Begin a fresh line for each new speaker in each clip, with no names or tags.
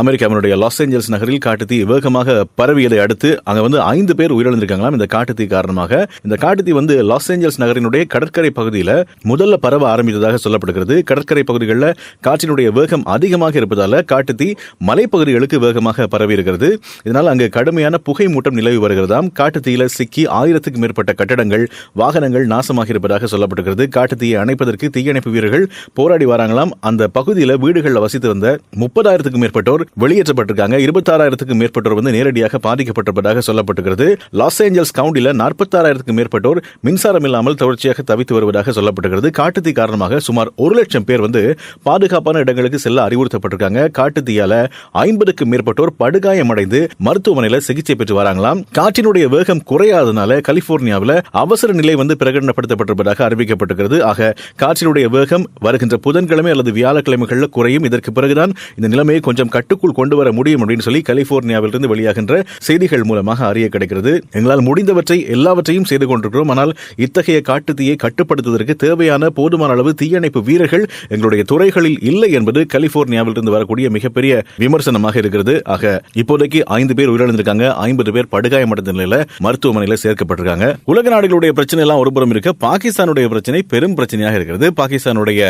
அமெரிக்காவினுடைய Los Angeles நகரில் காட்டுத்தீ வேகமாக பரவியதை அடுத்து அங்க வந்து ஐந்து பேர் உயிரிழந்திருக்காங்களாம். இந்த காட்டுத்தீ காரணமாக. இந்த காட்டுத்தீ வந்து லாஸ் ஏஞ்சல்ஸ் நகரினுடைய கடற்கரை பகுதியில் முதல்ல பரவ ஆரம்பித்ததாக சொல்லப்படுகிறது. கடற்கரை பகுதிகளில் காற்றினுடைய வேகம் அதிகமாக இருப்பதால காட்டுத்தீ மலைப்பகுதிகளுக்கு வேகமாக பரவி இருக்கிறது இதனால் அங்கு கடுமையான புகை மூட்டம் நிலவி வருகிறதாம். காட்டுத்தீயில சிக்கி ஆயிரத்துக்கும் மேற்பட்ட கட்டடங்கள் வாகனங்கள் நாசமாக இருப்பதாக சொல்லப்படுகிறது காட்டுத்தீயை அணைப்பதற்கு தீயணைப்பு வீரர்கள் போராடி வராங்களாம். அந்த பகுதியில் வீடுகளில் வசித்து வந்த முப்பதாயிரத்துக்கும் மேற்பட்டோர் வெளியேற்றப்பட்டிருக்காங்க. இருபத்தாறாயிரத்துக்கும் மேற்பட்டோர் வந்து நேரடியாக பாதிக்கப்பட்டிருப்பதாக சொல்லப்பட்டுகிறது லாஸ் ஏஞ்சல்ஸ் கவுண்டில நாற்பத்தாறாயிரத்துக்கும் மேற்பட்டோர் மின்சாரம் இல்லாமல் தொடர்ச்சியாக தவித்து வருவதாக சொல்லப்பட்டுகிறது காட்டுத்தீ காரணமாக சுமார் ஒரு லட்சம் பேர் வந்து பாதுகாப்பான இடங்களுக்கு செல்ல அறிவுறுத்தப்பட்டிருக்காங்க. காட்டுத்தீயால ஐம்பதுக்கும் மேற்பட்டோர் படுகாயமடைந்து மருத்துவமனையில் சிகிச்சை பெற்று வராங்களாம். காற்றினுடைய வேகம் குறையாதனால கலிபோர்னியாவில் அவசர நிலை வந்து பிரகடனப்படுத்தப்பட்டிருப்பதாக அறிவிக்கப்பட்டிருக்கிறது. ஆக காற்றினுடைய வேகம் வருகின்ற புதன்கிழமை அல்லது வியாழக்கிழமைகளில் குறையும். இதற்கு பிறகுதான் இந்த நிலைமையை கொஞ்சம் கட்டு கட்டுக்குள் கொண்டு வர முடியும் அப்படின்னு சொல்லி கலிபோர்னியாவிலிருந்து வெளியாகின்ற செய்திகள் மூலமாக அறிய கிடைக்கிறது. எங்களால் முடிந்தவற்றை எல்லாவற்றையும் செய்து கொண்டிருக்கிறோம். ஆனால் இத்தகைய காட்டுத்தீயை கட்டுப்படுத்துவதற்கு தேவையான போதுமான அளவு தீயணைப்பு வீரர்கள் எங்களுடைய துறைகளில் இல்லை என்பது கலிபோர்னியாவிலிருந்து வரக்கூடிய மிகப்பெரிய விமர்சனமாக இருக்கிறது. ஆக இப்போதைக்கு ஐந்து பேர் உயிரிழந்திருக்காங்க. ஐம்பது பேர் படுகாயமடைந்த நிலையில மருத்துவமனையில் சேர்க்கப்பட்டிருக்காங்க. உலக நாடுகளுடைய பிரச்சனை எல்லாம் ஒருபுறம் இருக்க. பாகிஸ்தானுடைய பிரச்சனை பெரும் பிரச்சனையாக இருக்கிறது. பாகிஸ்தானுடைய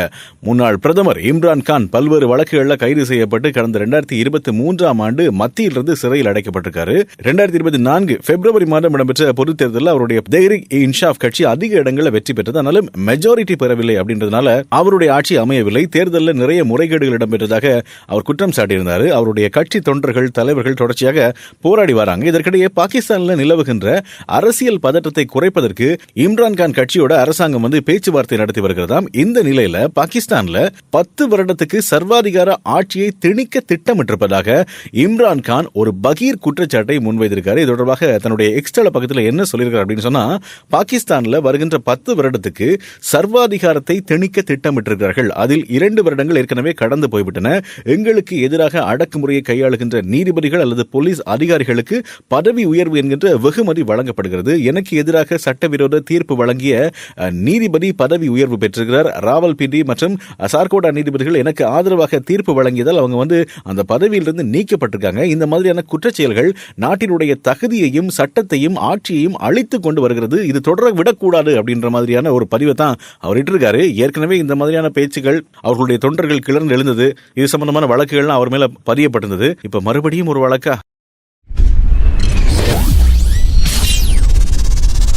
முன்னாள் பிரதமர் இம்ரான் கான் பல்வேறு வழக்குகளில் கைது செய்யப்பட்டு கடந்த ரெண்டாயிரத்தி இருபத்தி மூன்றாம் ஆண்டு மத்தியிலிருந்து சிறையில் அடைக்கப்பட்டிருக்காரு. ரெண்டாயிரத்தி இருபத்தி நான்கு பிப்ரவரி மாதம் இடம்பெற்ற பொது தேர்தலில் அவருடைய தெஹ்ரிக் இன்ஷாப் கட்சி அதிக இடங்களில் வெற்றி பெற்றது. ஆனாலும் மெஜாரிட்டி பெறவில்லை அப்படின்றதுனால அவருடைய ஆட்சி அமையவில்லை. தேர்தலில் நிறைய முறைகேடுகள் இடம்பெற்றதாக அவர் குற்றம் சாட்டியிருந்தார். அவருடைய கட்சி தொண்டர்கள் தலைவர்கள் தொடர்ச்சியாக போராடி வராங்க. இதற்கிடையே பாகிஸ்தானில் நிலவுகின்ற அரசியல் பதற்றத்தை குறைப்பதற்கு இம்ரான்கான் கட்சியோட அரசாங்கம் வந்து பேச்சுவார்த்தை நடத்தி வருகிறதாம். இந்த நிலையில பாகிஸ்தான்ல பத்து வருடத்துக்கு சர்வாதிகார ஆட்சியை திணிக்க திட்டமிட்டிருப்பதாக இம்ரான் கான் ஒரு பகீர் குற்றச்சாட்டை முன்வைத்திருக்காரு. இது தொடர்பாக தன்னுடைய எக்ஸ்ட்ரா பக்கத்தில் என்ன சொல்லியிருக்காரு அப்படின்னு சொன்னா பாகிஸ்தான்ல வருகின்ற பத்து வருடத்துக்கு சர்வாதிகாரத்தை திணிக்க திட்டமிட்டிருக்கிறார்கள். அதில் இரண்டு வருடங்கள் ஏற்கனவே கடந்து போய்விட்டன. எங்களுக்கு எதிராக அடக்குமுறையை கையாளுகின்ற நீதிபதிகள் அல்லது போலீஸ் அதிகாரிகளுக்கு பதவி உயர்வு என்கின்ற வெகுமதி வழங்கப்படுகிறது. எனக்கு எதிராக சட்டவிரோத தீர்ப்பு வழங்கிய நீதிபதி பதவி உயர்வு பெற்றிருக்கிறார். ராவல்பிண்டி மற்றும் சார்கோடா நீதிபதிகள் எனக்கு ஆதரவாக தீர்ப்பு வழங்கியதால் அவங்க வந்து அந்த பதவியிலிருந்து நீக்கப்பட்டிருக்காங்க. இந்த மாதிரியான குற்றச்செயல்கள் நாட்டினுடைய தகுதியையும் சட்டத்தையும் ஆட்சியையும் அழித்து கொண்டு வருகிறது. இது தொடர விடக்கூடாது அப்படின்ற மாதிரியான ஒரு பதிவை தான் அவர் இட்டிருக்காரு. ஏற்கனவே இந்த மாதிரியான பேச்சுகள் அவர்களுடைய தொண்டர்கள் கிளர்ந்து எழுந்தது. இது சம்பந்தமான வழக்குகள்லாம் அவர் மேல பதியப்பட்டிருந்தது. இப்ப மறுபடியும் ஒரு வழக்கா?